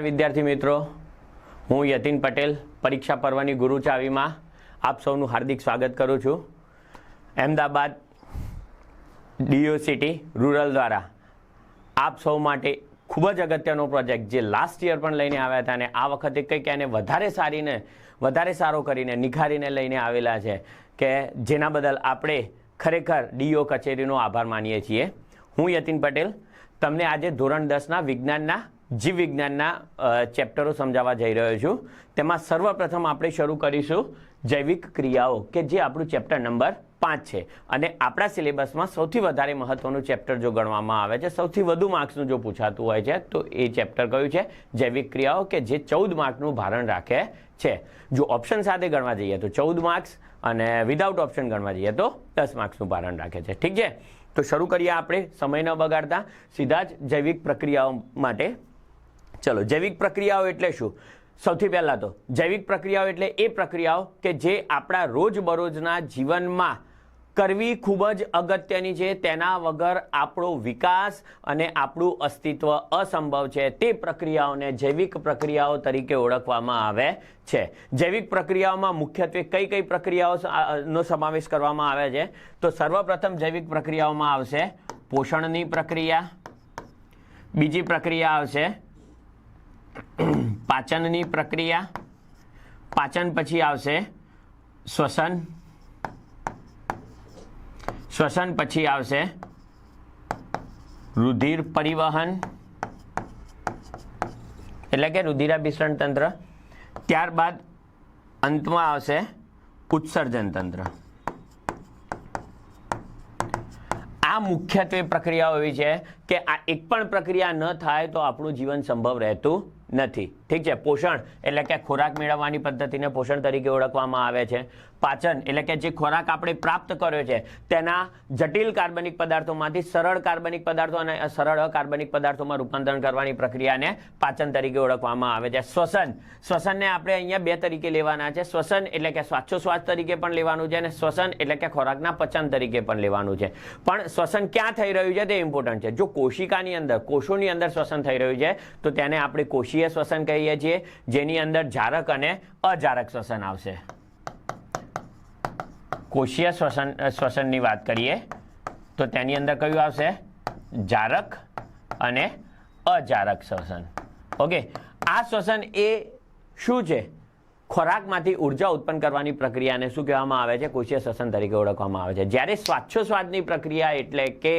નમસ્કાર વિદ્યાર્થી મિત્રો. હું યતિન પટેલ, પરીક્ષા પર્વની ગુરુ ચાવીમાં આપ સૌનું હાર્દિક સ્વાગત કરું છું. અમદાવાદ ડીઓ સિટી રૂરલ દ્વારા આપ સૌ માટે ખૂબ જ અગત્યનો પ્રોજેક્ટ જે લાસ્ટ યર પણ લઈને આવ્યા હતા અને આ વખતે કંઈક એને વધારે સારીને, વધારે સારો કરીને, નિખારીને લઈને આવેલા છે કે જેના બદલ આપણે ખરેખર ડીઓ કચેરીનો આભાર માનીએ છીએ. હું યતિન પટેલ, તમને આજે ધોરણ દસના વિજ્ઞાનના જીવ વિજ્ઞાનના ચેપ્ટરો સમજાવવા જઈ રહ્યો છું. તેમાં સર્વપ્રથમ આપણે શરૂ કરીશું જૈવિક ક્રિયાઓ, કે જે આપણું ચેપ્ટર નંબર પાંચ છે. અને આપણા સિલેબસમાં સૌથી વધારે મહત્વનું ચેપ્ટર જો ગણવામાં આવે છે, સૌથી વધુ માર્ક્સનું જો પૂછાતું હોય છે, તો એ ચેપ્ટર કયું છે? જૈવિક ક્રિયાઓ, કે જે ચૌદ માર્કનું ભારણ રાખે છે. જો ઓપ્શન સાથે ગણવા જઈએ તો ચૌદ માર્ક્સ અને વિધાઉટ ઓપ્શન ગણવા જઈએ તો દસ માર્ક્સનું ભારણ રાખે છે. ઠીક છે? તો શરૂ કરીએ આપણે, સમય ન બગાડતા. સીધા જ જૈવિક પ્રક્રિયાઓ માટે ચલો, જૈવિક પ્રક્રિયાઓ એટલે શું? સૌથી પહેલાં તો, જૈવિક પ્રક્રિયાઓ એટલે એ પ્રક્રિયાઓ કે જે આપણા રોજબરોજના જીવનમાં કરવી ખૂબ જ અગત્યની છે. તેના વગર આપણો વિકાસ અને આપણું અસ્તિત્વ અસંભવ છે. તે પ્રક્રિયાઓને જૈવિક પ્રક્રિયાઓ તરીકે ઓળખવામાં આવે છે. જૈવિક પ્રક્રિયાઓમાં મુખ્યત્વે કઈ કઈ પ્રક્રિયાઓ નો સમાવેશ કરવામાં આવે છે? તો સર્વપ્રથમ જૈવિક પ્રક્રિયાઓમાં આવશે પોષણની પ્રક્રિયા. બીજી પ્રક્રિયા આવશે પાચનની પ્રક્રિયા. પાચન પછી આવશે શ્વસન. શ્વસન પછી આવશે રુધિર પરિવહન. એટલે કે રુધિરાભિસરણ તંત્ર. ત્યારબાદ અંતમાં આવશે ઉત્સર્જન તંત્ર. આ મુખ્યત્વે પ્રક્રિયાઓ એવી છે કે આ એક પણ પ્રક્રિયા ન થાય તો આપણું જીવન સંભવ રહેતું નથી. ઠીક છે? પોષણ એટલે કે ખોરાક મેળવવાની પદ્ધતિને પોષણ તરીકે ઓળખવામાં આવે છે. પાચન એટલે કે જે ખોરાક આપણે પ્રાપ્ત કર્યો છે, તેના જટિલ કાર્બનિક પદાર્થોમાંથી સરળ કાર્બનિક પદાર્થો અને સરળ અકાર્બનિક પદાર્થોમાં રૂપાંતરણ કરવાની પ્રક્રિયાને પાચન તરીકે ઓળખવામાં આવે છે. શ્વસન. શ્વસનને આપણે અહીંયા બે તરીકે લેવાના છે. શ્વસન એટલે કે શ્વાસોશ્વાસ તરીકે પણ લેવાનું છે અને શ્વસન એટલે કે ખોરાકના પચન તરીકે પણ લેવાનું છે. પણ શ્વસન ક્યાં થઈ રહ્યું છે તે ઇમ્પોર્ટન્ટ છે. જો કોશિકાની અંદર, કોષોની અંદર શ્વસન થઈ રહ્યું છે, તો તેને આપણે કોષીય શ્વસન કહીએ છીએ, જેની અંદર જારક અને અજારક શ્વસન આવશે. કોષીય શ્વસન શ્વસનની વાત કરીએ, તો તેની અંદર કયું આવશે? જારક અને અજારક શ્વસન. ઓકે, આ શ્વસન એ શું છે? ખોરાકમાંથી ઊર્જા ઉત્પન્ન કરવાની પ્રક્રિયાને શું કહેવામાં આવે છે? કોષીય શ્વસન તરીકે ઓળખવામાં આવે છે. જ્યારે શ્વાસોશ્વાસની પ્રક્રિયા એટલે કે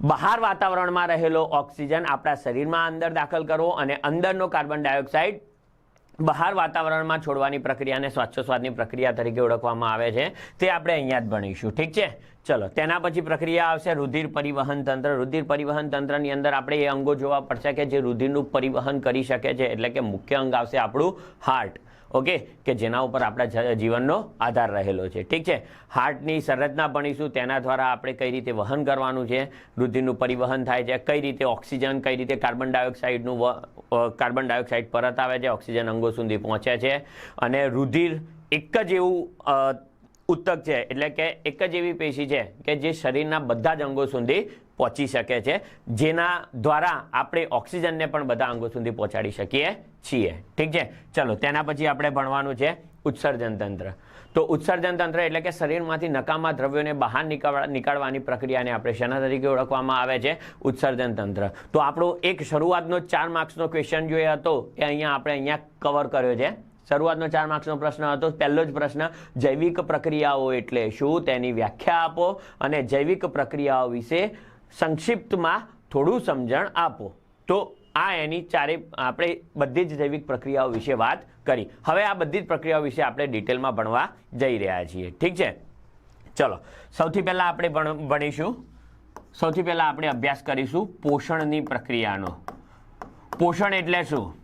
બહાર વાતાવરણમાં રહેલો ઓક્સિજન આપણા શરીરમાં અંદર દાખલ કરવો અને અંદરનો કાર્બન ડાયોક્સાઇડ બહાર વાતાવરણમાં છોડવાની પ્રક્રિયાને શ્વાસોશ્વાસની પ્રક્રિયા તરીકે ઓળખવામાં આવે છે. તે આપણે અહીંયા જ ભણીશું. ઠીક છે? ચલો, તેના પછી પ્રક્રિયા આવશે રુધિર પરિવહન તંત્ર. રુધિર પરિવહન તંત્રની અંદર આપણે એ અંગો જોવા પડશે કે જે રુધિરનું પરિવહન કરી શકે છે. એટલે કે મુખ્ય અંગ આવશે આપણું હાર્ટ. ઓકે, કે જેના ઉપર આપણા જીવનનો આધાર રહેલો છે. ઠીક છે? હાર્ટની સંરચના ભણીશું, તેના દ્વારા આપણે કઈ રીતે વહન કરવાનું છે રુધિરનું પરિવહન થાય છે, કઈ રીતે ઓક્સિજન, કઈ રીતે કાર્બન ડાયોક્સાઇડનું કાર્બન ડાયોક્સાઇડ પરત આવે છે, ઓક્સિજન અંગો સુધી પહોંચે છે. અને રુધિર એક જ એવું ઉત્તક છે, એટલે કે એક જ એવી પેશી છે, કે જે શરીરના બધા જ અંગો સુધી પહોંચી શકે છે. જેના દ્વારા આપણે ઓક્સિજનને પણ બધા અંગો સુધી પહોંચાડી શકીએ છીએ. ઠીક છે? ચલો, તેના પછી આપણે ભણવાનું છે ઉત્સર્જન તંત્ર. તો ઉત્સર્જન તંત્ર એટલે કે શરીરમાંથી નકામા દ્રવ્યોને બહાર નીકળવા, નીકાળવાની પ્રક્રિયાને આપણે શેના તરીકે ઓળખવામાં આવે છે? ઉત્સર્જન તંત્ર. તો આપણો એક શરૂઆતનો ચાર માર્ક્સનો ક્વેશ્ચન જે હતો, એ અહીંયા આપણે અહીંયા કવર કર્યો છે. શરૂઆતનો ચાર માર્ક્સનો પ્રશ્ન હતો. પહેલો જ પ્રશ્ન, જૈવિક પ્રક્રિયાઓ એટલે શું? તેની વ્યાખ્યા આપો. અને જૈવિક પ્રક્રિયાઓ વિશે સંક્ષિપ્તમાં થોડું સમજણ આપો. તો આ એની ચારે આપણે બધી જ જૈવિક પ્રક્રિયાઓ વિશે વાત કરી. હવે આ બધી જ પ્રક્રિયાઓ વિશે આપણે ડિટેલમાં ભણવા જઈ રહ્યા છીએ. ઠીક છે? ચલો. સૌથી પહેલાં આપણે ભણ- ભણીશું. સૌથી પહેલાં આપણે અભ્યાસ કરીશું પોષણની પ્રક્રિયાનો. પોષણ એટલે શું?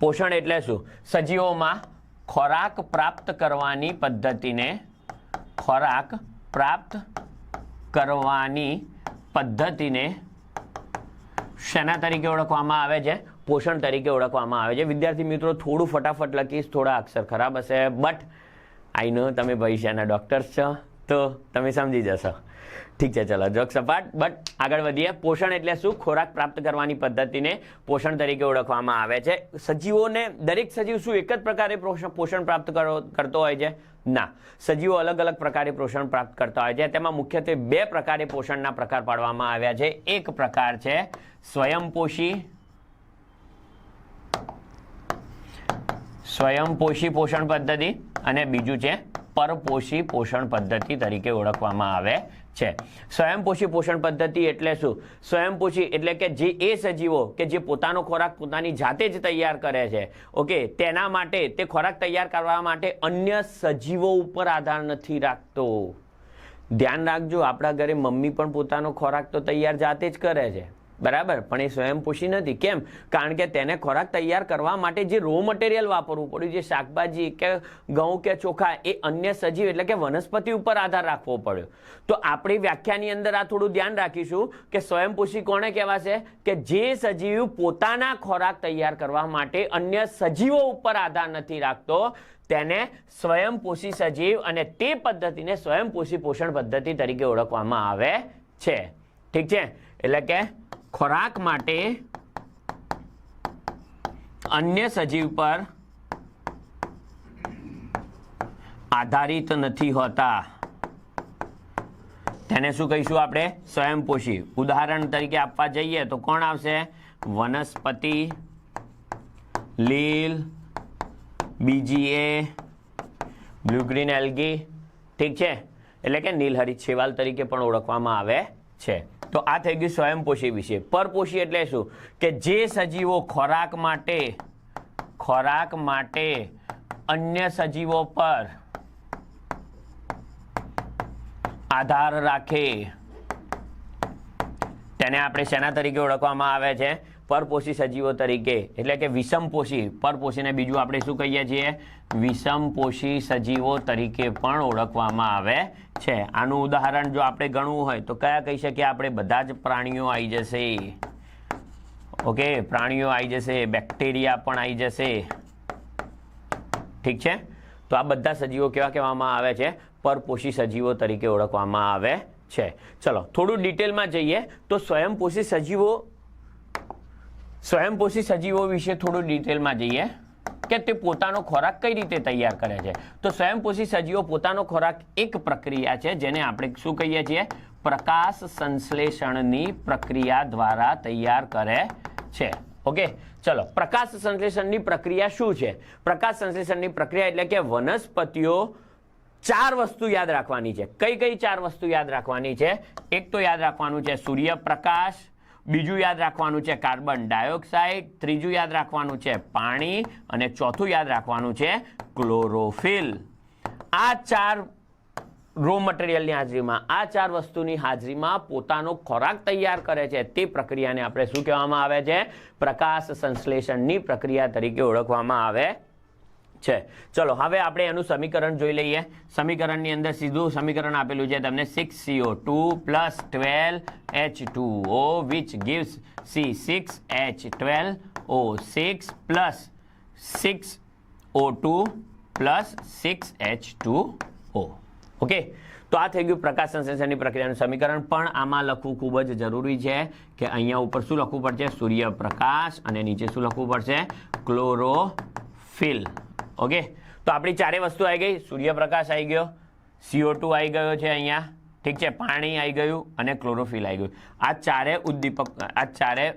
પોષણ એટલે શું? સજીવોમાં ખોરાક પ્રાપ્ત કરવાની પદ્ધતિને ખોરાક પ્રાપ્ત કરવાની પદ્ધતિને શેના તરીકે ઓળખવામાં આવે છે? પોષણ તરીકે ઓળખવામાં આવે છે. વિદ્યાર્થી મિત્રો, થોડું ફટાફટ લખીશ, થોડા અક્ષર ખરાબ હશે બટ આઈ નો તમે ભવિષ્યના ડૉક્ટર્સ છો, તો તમે સમજી જશો. ઠીક છે, ચલો, જોક સપાટ. બટ આગળ વધીએ. પોષણ એટલે શું? ખોરાક પ્રાપ્ત કરવાની પદ્ધતિને પોષણ તરીકે ઓળખવામાં આવે છે. સજીવોને દરેક સજીવ શું એક જ પ્રકારે પોષણ પ્રાપ્ત કરો, કરતો હોય છે? ના. સજીવો અલગ અલગ પ્રકારે પોષણ પ્રાપ્ત કરતા હોય છે. તેમાં મુખ્યત્વે બે પ્રકારે પોષણના પ્રકાર પાડવામાં આવ્યા છે. એક પ્રકાર છે સ્વયંપોષી સ્વયંપોષી પોષણ પદ્ધતિ અને બીજું છે પરપોષી પોષણ પદ્ધતિ તરીકે ઓળખવામાં આવે છે. સ્વયંપોષી પોષણ પદ્ધતિ એટલે શું? સ્વયંપોષી એટલે કે જે એ સજીવો કે જે પોતાનો ખોરાક પોતાની જાતે જ તૈયાર કરે છે, ઓકે? તેના માટે, તે ખોરાક તૈયાર કરવા માટે અન્ય સજીવો ઉપર આધાર નથી રાખતો. ધ્યાન રાખજો, આપણા ઘરે મમ્મી પણ પોતાનો ખોરાક તો તૈયાર જાતે જ કરે છે. બરાબર. પણ એ સ્વયંપોષી નથી. કેમ? કારણ કે તેને ખોરાક તૈયાર કરવા માટે જે રો મટીરિયલ વાપરવું પડ્યું, જે શાકભાજી કે ઘઉં કે ચોખા, એ અન્ય સજીવ એટલે કે વનસ્પતિ ઉપર આધાર રાખવો પડ્યો. તો આપણી વ્યાખ્યાની અંદર આ થોડું ધ્યાન રાખીશું કે સ્વયંપોષી કોને કહેવાશે? કે જે સજીવ પોતાના ખોરાક તૈયાર કરવા માટે અન્ય સજીવો ઉપર આધાર નથી રાખતો, તેને સ્વયંપોષી સજીવ અને તે પદ્ધતિને સ્વયંપોષી પોષણ પદ્ધતિ તરીકે ઓળખવામાં આવે છે. ઠીક છે? એટલે કે ખોરાક માટે અન્ય સજીવ પર આધારિત નથી હોતા. તેને શું કહીશું આપણે? સ્વયંપોષી. ઉદાહરણ તરીકે આપવા જઈએ તો કોણ આવશે? વનસ્પતિ, લીલ, બીજીએ, બ્લુ ગ્રીન એલ્ગી. ઠીક છે? એટલે કે નીલહરિત શેવાલ તરીકે પણ ઓળખવામાં આવે છે. તો આ થઈ ગયું સ્વયંપોષી વિશે. પરપોષી એટલે શું? કે જે સજીવો ખોરાક માટે ખોરાક માટે અન્ય સજીવો પર આધાર રાખે. તેને આપણે શેના તરીકે ઓળખવામાં આવે છે? પરપોષી સજીવો તરીકે, એટલે કે વિષમપોષી, પરપોષીને બીજું આપણે શું કહીએ છીએ? વિષમપોષી સજીવો તરીકે પણ ઓળખવામાં આવે છે. આનું ઉદાહરણ જો આપણે ગણવું હોય, તો કયા કહી શકીએ આપણે? બધા જ પ્રાણીઓ આવી જશે. ઓકે, પ્રાણીઓ આવી જશે, બેક્ટેરિયા પણ આવી જશે. ઠીક છે? તો આ બધા સજીવો કેવા કહેવામાં આવે છે? પરપોષી સજીવો તરીકે ઓળખવામાં આવે છે. ચલો, થોડું ડિટેલમાં જઈએ. તો સ્વયંપોષી સજીવો સ્વયંપોષી સજીવો વિશે થોડું ડિટેલમાં જઈએ કે તે પોતાનો ખોરાક કઈ રીતે તૈયાર કરે છે? તો સ્વયંપોષી સજીવો પોતાનો ખોરાક એક પ્રક્રિયા છે, જેને આપણે શું કહીએ છીએ? પ્રકાશ સંશ્લેષણની પ્રક્રિયા દ્વારા તૈયાર કરે છે. ઓકે ચલો, પ્રકાશ સંશ્લેષણની પ્રક્રિયા શું છે? પ્રકાશ સંશ્લેષણની પ્રક્રિયા એટલે કે વનસ્પતિઓ ચાર વસ્તુ યાદ રાખવાની છે. કઈ કઈ ચાર વસ્તુ યાદ રાખવાની છે? એક તો યાદ રાખવાનું છે સૂર્યપ્રકાશ બીજું યાદ રાખવાનું છે કાર્બન ડાયોક્સાઇડ, ત્રીજું યાદ રાખવાનું છે પાણી, અને ચોથું યાદ રાખવાનું છે ક્લોરોફિલ. આ ચાર રો મટીરિયલની હાજરીમાં, આ ચાર વસ્તુની હાજરીમાં પોતાનો ખોરાક તૈયાર કરે છે. તે પ્રક્રિયાને આપણે શું કહેવામાં આવે છે? પ્રકાશ સંશ્લેષણની પ્રક્રિયા તરીકે ઓળખવામાં આવે છે. ચલો, હવે આપણે એનું સમીકરણ જોઈ લઈએ. સમીકરણની અંદર સીધું સમીકરણ આપેલું છે તમને six CO two plus twelve H two O which gives C six H twelve O six plus six O two plus six H two O okay તો આ થઈ ગયું પ્રકાશ સંશ્લેષણની પ્રક્રિયાનું સમીકરણ. પણ આમાં લખવું ખૂબ જ જરૂરી છે કે અહીંયા ઉપર શું લખવું પડશે? સૂર્યપ્રકાશ અને નીચે શું લખવું પડશે? Chlorophyll okay? તો આપણી ચારે વસ્તુ આવી ગઈ. સૂર્યપ્રકાશ આવી ગયો. સીઓ ટુ આવી ગયો છે અહીંયા. ઠીક છે? પાણી આવી ગયું અને ક્લોરોફિલ આવી ગયું. આ ચારે ઉદ્દીપક, આ ચારે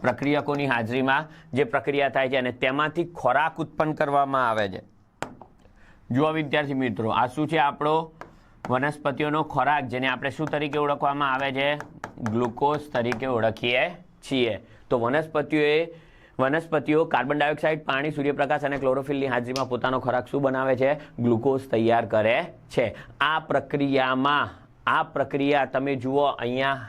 પ્રક્રિયકોની હાજરીમાં જે પ્રક્રિયા થાય છે અને તેમાંથી ખોરાક ઉત્પન્ન કરવામાં આવે છે. જુઓ વિદ્યાર્થી મિત્રો, આ શું છે આપણો વનસ્પતિઓનો ખોરાક જેને આપણે શું તરીકે ઓળખવામાં આવે છે? ગ્લુકોઝ તરીકે ઓળખીએ છીએ. તો વનસ્પતિઓએ વનસ્પતિઓ, કાર્બન ડાયોક્સાઇડ, પાણી, સૂર્યપ્રકાશ અને ક્લોરોફિલની હાજરીમાં પોતાનો ખોરાક શું બનાવે છે? ગ્લુકોઝ તૈયાર કરે છે. આ પ્રક્રિયામાં, આ પ્રક્રિયા તમે જુઓ, અહીંયા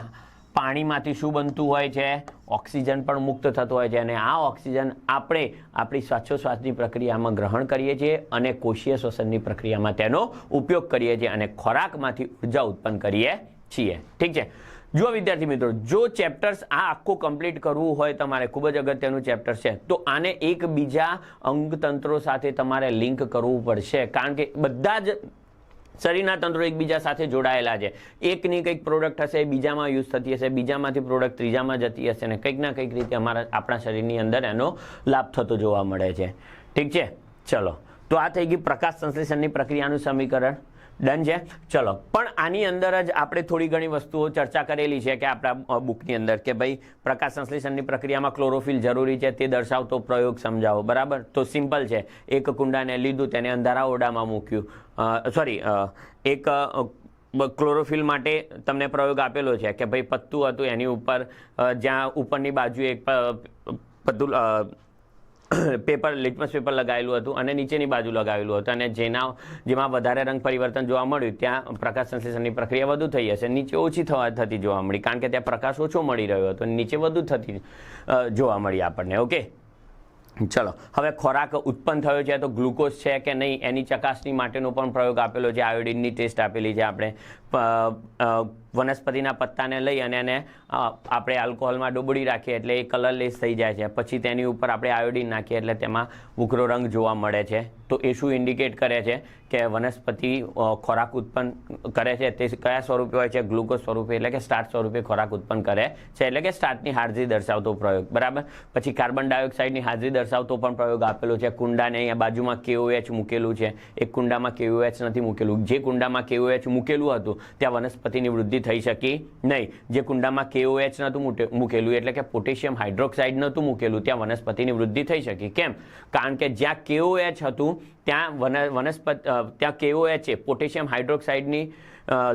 પાણીમાંથી શું બનતું હોય છે? ઓક્સિજન પણ મુક્ત થતો હોય છે અને આ ઓક્સિજન આપણે આપણી શ્વાસોશ્વાસની પ્રક્રિયામાં ગ્રહણ કરીએ છીએ અને કોષીય શ્વસનની પ્રક્રિયામાં તેનો ઉપયોગ કરીએ છીએ અને ખોરાકમાંથી ઊર્જા ઉત્પન્ન કરીએ છીએ. ઠીક છે. જુઓ વિદ્યાર્થી મિત્રો, જો ચેપ્ટર્સ આ આખું કમ્પ્લીટ કરવું હોય તમારે, ખૂબ જ અગત્યનું ચેપ્ટર છે, તો આને એકબીજા અંગતંત્રો સાથે તમારે લિંક કરવું પડશે. કારણ કે બધા જ શરીરના તંત્રો એકબીજા સાથે જોડાયેલા છે. એકની કંઈક પ્રોડક્ટ હશે, બીજામાં યુઝ થતી હશે, બીજામાંથી પ્રોડક્ટ ત્રીજામાં જતી હશે અને કંઈક ના કંઈક રીતે અમારા, આપણા શરીરની અંદર એનો લાભ થતો જોવા મળે છે. ઠીક છે? ચલો. તો આ થઈ ગઈ પ્રકાશ સંશ્લેષણની પ્રક્રિયાનું સમીકરણ. ડન છે? ચલો. પણ આની અંદર જ આપણે થોડી ઘણી વસ્તુઓ ચર્ચા કરેલી છે કે આપણા બુકની અંદર કે ભાઈ પ્રકાશ સંશ્લેષણની પ્રક્રિયામાં ક્લોરોફિલ જરૂરી છે તે દર્શાવતો પ્રયોગ સમજાવો. બરાબર? તો સિમ્પલ છે. એક કુંડાને લીધું, તેને અંધારા ઓરડામાં મૂક્યું. સોરી એક ક્લોરોફિલ માટે તમને પ્રયોગ આપેલો છે કે ભાઈ પત્તું હતું એની ઉપર જ્યાં ઉપરની બાજુ એક પત્તું પેપર, લિટમસ પેપર લગાવેલું હતું અને નીચેની બાજુ લગાવેલું હતું. અને જેના, જેમાં વધારે રંગ પરિવર્તન જોવા મળ્યું, ત્યાં પ્રકાશ સંશ્લેષણની પ્રક્રિયા વધુ થઈ હશે. નીચે ઓછી થવા, થતી જોવા મળી. કારણ કે ત્યાં પ્રકાશ ઓછો મળી રહ્યો હતો. નીચે વધુ થતી જોવા મળી આપણને. ઓકે ચલો, હવે ખોરાક ઉત્પન્ન થયો છે તો ગ્લુકોઝ છે કે નહીં, એની ચકાસણી માટેનો પણ પ્રયોગ આપેલો છે, આયોડિનની ટેસ્ટ આપેલી છે આપણે. વનસ્પતિના પત્તાને લઈ અને એને આપણે આલ્કોહોલમાં ડૂબડી રાખીએ એટલે એ કલરલેસ થઈ જાય છે. પછી તેની ઉપર આપણે આયોડિન નાખીએ એટલે તેમાં ઉઘરો રંગ જોવા મળે છે. તો એ શું ઇન્ડિકેટ કરે છે કે વનસ્પતિ ખોરાક ઉત્પન્ન કરે છે. તે કયા સ્વરૂપે હોય છે? ગ્લુકોઝ સ્વરૂપે, એટલે કે સ્ટાર્ચ સ્વરૂપે ખોરાક ઉત્પન્ન કરે છે, એટલે કે સ્ટાર્ચની હાજરી દર્શાવતો પ્રયોગ. બરાબર? પછી કાર્બન ડાયોક્સાઇડની હાજરી દર્શાવતો પણ પ્રયોગ આપેલો છે. કુંડાને અહીંયા બાજુમાં કેઓએચ મૂકેલું છે. એક કુંડામાં કેઓએચ નથી મૂકેલું. જે કુંડામાં કેઓએચ મૂકેલું હતું, ત્યાં વનસ્પતિની વૃદ્ધિ થઈ શકી નહીં. જે કુંડામાં કેઓએચ નહોતું મૂકે- મૂકેલું, એટલે કે પોટેશિયમ હાઇડ્રોક્સાઇડ નહોતું મૂકેલું, ત્યાં વનસ્પતિની વૃદ્ધિ થઈ શકી. કેમ? કારણ કે જ્યાં કેઓએચ હતું ત્યાં વન વનસ્પતિ ત્યાં કેઓએચ છે, પોટેશિયમ હાઇડ્રોક્સાઇડની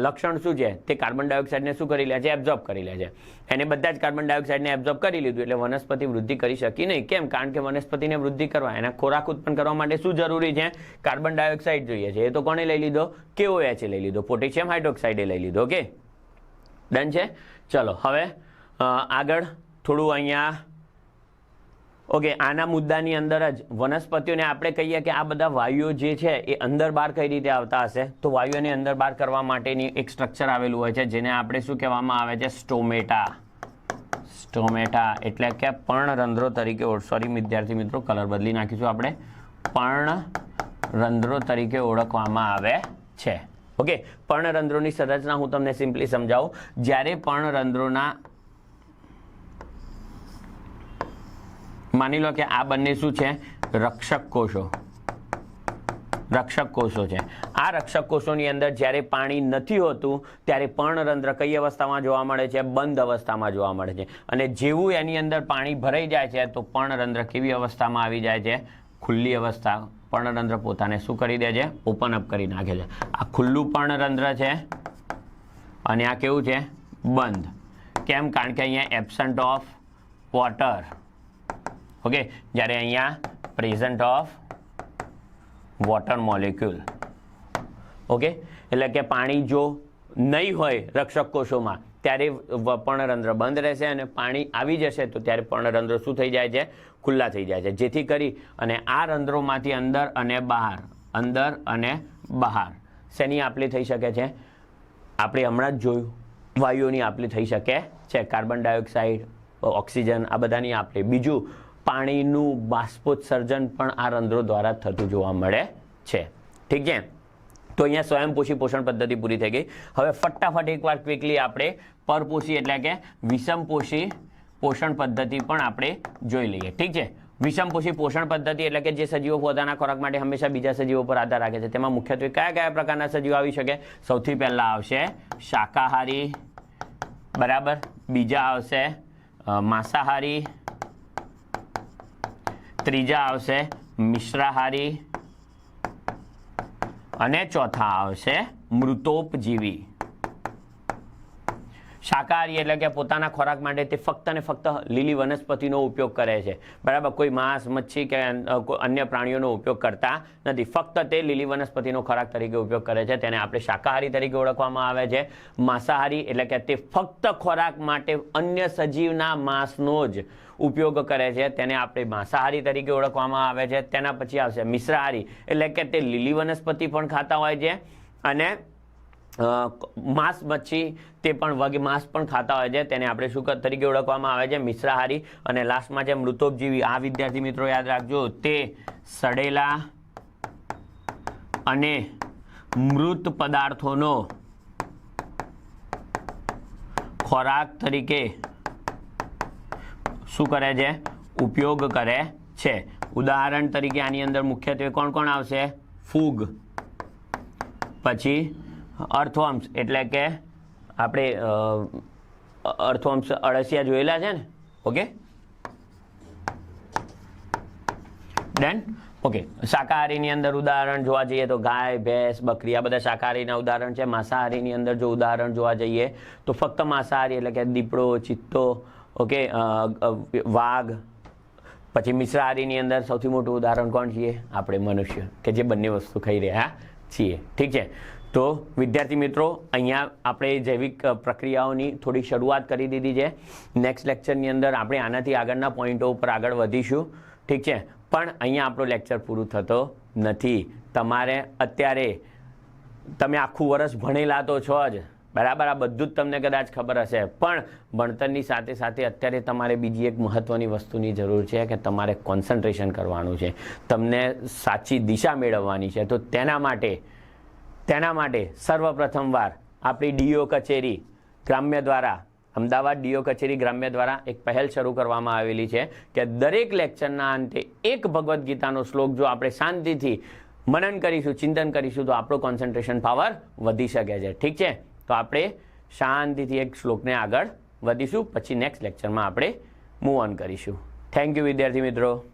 લક્ષણ શું છે? તે કાર્બન ડાયોક્સાઇડને શું કરી લે છે? એબ્ઝોર્બ કરી લે છે. એને બધા જ કાર્બન ડાયોક્સાઇડને એબ્ઝોર્બ કરી લીધું એટલે વનસ્પતિ વૃદ્ધિ કરી શકી નહીં. કેમ? કારણ કે વનસ્પતિને વૃદ્ધિ કરવા, એના ખોરાક ઉત્પન્ન કરવા માટે શું જરૂરી છે? કાર્બન ડાયોક્સાઇડ જોઈએ છે. એ તો કોણે લઈ લીધો? કેઓએચ લઈ લીધો. પોટેશિયમ હાઇડ્રોક્સાઇડે લઈ લીધો. ઓકે? ડન છે? ચલો, હવે આગળ થોડું અહીંયા ઓકે, આના મુદ્દાની અંદર જ વનસ્પતિઓને આપણે કહીએ કે આ બધા વાયુઓ જે છે એ અંદર બહાર કઈ રીતે આવતા હશે? તો વાયુઓને અંદર બહાર કરવા માટેની એક સ્ટ્રક્ચર આવેલું હોય છે, જેને આપણે શું કહેવામાં આવે છે? સ્ટોમેટા. સ્ટોમેટા એટલે કે પર્ણરંધ્રો તરીકે સોરી વિદ્યાર્થી મિત્રો કલર બદલી નાખીશું આપણે. પર્ણરંધ્રો તરીકે ઓળખવામાં આવે છે. ઓકે પર્ણરંધ્રોની સંરચના હું તમને સિમ્પલી સમજાવું. જ્યારે પર્ણરંધ્રોના માની લો કે આ બંને શું છે? રક્ષક કોષો. રક્ષક કોષો છે. આ રક્ષક કોષોની અંદર જ્યારે પાણી નથી હોતું, ત્યારે પર્ણરંધ્ર કઈ અવસ્થામાં જોવા મળે છે? બંધ અવસ્થામાં જોવા મળે છે. અને જેવું એની અંદર પાણી ભરાઈ જાય છે, તો પર્ણરંધ્ર કેવી અવસ્થામાં આવી જાય છે? ખુલ્લી અવસ્થા. પર્ણરંધ્ર પોતાને શું કરી દે છે? ઓપન અપ કરી નાખે છે. આ ખુલ્લું પર્ણરંધ્ર છે અને આ કેવું છે? બંધ. કેમ? કારણ કે અહીંયા એબસન્ટ ઓફ વોટર ઓકે, જ્યારે અહીંયા present of water molecule okay, એટલે કે પાણી જો નહીં હોય રક્ષક કોષોમાં, ત્યારે પર્ણરંધ્ર બંધ રહેશે અને પાણી આવી જશે તો ત્યારે પર્ણરંધ્ર શું થઈ જાય છે? ખુલ્લા થઈ જાય છે. જેથી કરી અને આ રંધ્રોમાંથી અંદર અને બહાર, અંદર અને બહાર. શેની આપલી થઈ શકે છે? આપણે હમણાં જ જોયું. વાયુઓની આપલી થઈ શકે છે. કાર્બન ડાયોક્સાઇડ, ઓક્સિજન, આ બધાની આપલી. બીજું પાણીનું બાષ્પોત્સર્જન પણ આ રંધ્રો દ્વારા થતું જોવા મળે છે. ઠીક છે? તો અહીંયા સ્વયંપોષી પોષણ પદ્ધતિ પૂરી થઈ ગઈ. હવે ફટાફટ એકવાર ક્વિકલી આપણે પરપોષી એટલે કે વિષમપોષી પોષણ પદ્ધતિ પણ આપણે જોઈ લઈએ. ઠીક છે? વિષમપોષી પોષણ પદ્ધતિ એટલે કે જે સજીવો પોતાના ખોરાક માટે હંમેશા બીજા સજીવો પર આધાર રાખે છે. તેમાં મુખ્યત્વે કયા કયા પ્રકારના સજીવો આવી શકે? સૌથી પહેલાં આવશે શાકાહારી, બરાબર? બીજા આવશે માંસાહારી ત્રીજા આવશે મિશ્રાહારી અને ચોથા આવશે મૃતોપજીવી. શાકાહારી એટલે કે પોતાના ખોરાક માટે તે ફક્ત ને ફક્ત લીલી વનસ્પતિનો ઉપયોગ કરે છે. બરાબર? કોઈ માંસ, મચ્છી કે અન્ય પ્રાણીઓનો ઉપયોગ કરતા નથી. ફક્ત તે લીલી વનસ્પતિનો ખોરાક તરીકે ઉપયોગ કરે છે. તેને આપણે શાકાહારી તરીકે ઓળખવામાં આવે છે. માંસાહારી એટલે કે તે ફક્ત ખોરાક માટે અન્ય સજીવના માંસનો જ ઉપયોગ કરે છે. તેને આપણે માંસાહારી તરીકે ઓળખવામાં આવે છે. તેના પછી આવશે મિશ્રાહારી એટલે કે તે લીલી વનસ્પતિ પણ ખાતા હોય છે. અને માંસ મચ્છી તે પણ વગે માંસ પણ ખાતા હોય છે. તેને આપણે શું તરીકે ઓળખવામાં આવે છે. મિશ્રાહારી અને લાસ્ટમાં છે મૃતોપજીવી. આ વિદ્યાર્થી મિત્રો યાદ રાખજો, તે સડેલા અને મૃત પદાર્થોનો ખોરાક તરીકે શું કરે છે? ઉપયોગ કરે છે. ઉદાહરણ તરીકે આની અંદર મુખ્યત્વે કોણ કોણ આવશે? ફૂગ. પછી અર્થવંશ એટલે કે આપણે અ, અળસિયા જોયેલા છે ને? ઓકે ડન ઓકે શાકાહારીની અંદર ઉદાહરણ જોવા જઈએ તો ગાય ભેંસ બકરી આ બધા શાકાહારીના ઉદાહરણ છે. માંસાહારીની અંદર જો ઉદાહરણ જોવા જઈએ તો ફક્ત માંસાહારી એટલે કે દીપડો ચિત્તો ઓકે વાઘ. પછી મિશ્રાહારીની અંદર સૌથી મોટું ઉદાહરણ કોણ છીએ? આપણે મનુષ્ય કે જે બંને વસ્તુ ખાઈ રહ્યા છીએ. ઠીક છે? તો વિદ્યાર્થી મિત્રો, અહીંયા આપણે જૈવિક પ્રક્રિયાઓની થોડી શરૂઆત કરી દીધી છે. નેક્સ્ટ લેક્ચરની અંદર આપણે આનાથી આગળના પોઈન્ટો ઉપર આગળ વધીશું. ઠીક છે? પણ અહીંયા આપણો લેક્ચર પૂરું થતો નથી. તમારે અત્યારે, તમે આખું વર્ષ ભણેલા તો છો જ. બરાબર? આ બધું જ તમને કદાચ ખબર હશે. પણ ભણતરની સાથે સાથે અત્યારે તમારે બીજી એક મહત્ત્વની વસ્તુની જરૂર છે કે તમારે કોન્સન્ટ્રેશન કરવાનું છે. તમને સાચી દિશા મેળવવાની છે. તો તેના માટે તેના માટે સર્વપ્રથમવાર આપણી ડીઓ કચેરી ગ્રામ્ય દ્વારા, અમદાવાદ ડીઓ કચેરી ગ્રામ્ય દ્વારા એક પહેલ શરૂ કરવામાં આવેલી છે કે દરેક લેક્ચરના અંતે એક ભગવદ્ ગીતાનો શ્લોક જો આપણે શાંતિથી મનન કરીશું, ચિંતન કરીશું, તો આપણો કોન્સન્ટ્રેશન પાવર વધી શકે છે. ઠીક છે? તો આપણે શાંતિથી એક શ્લોકને આગળ વધીશું, પછી નેક્સ્ટ લેક્ચરમાં આપણે મૂવ ઓન કરીશું. થેન્ક યુ વિદ્યાર્થી મિત્રો.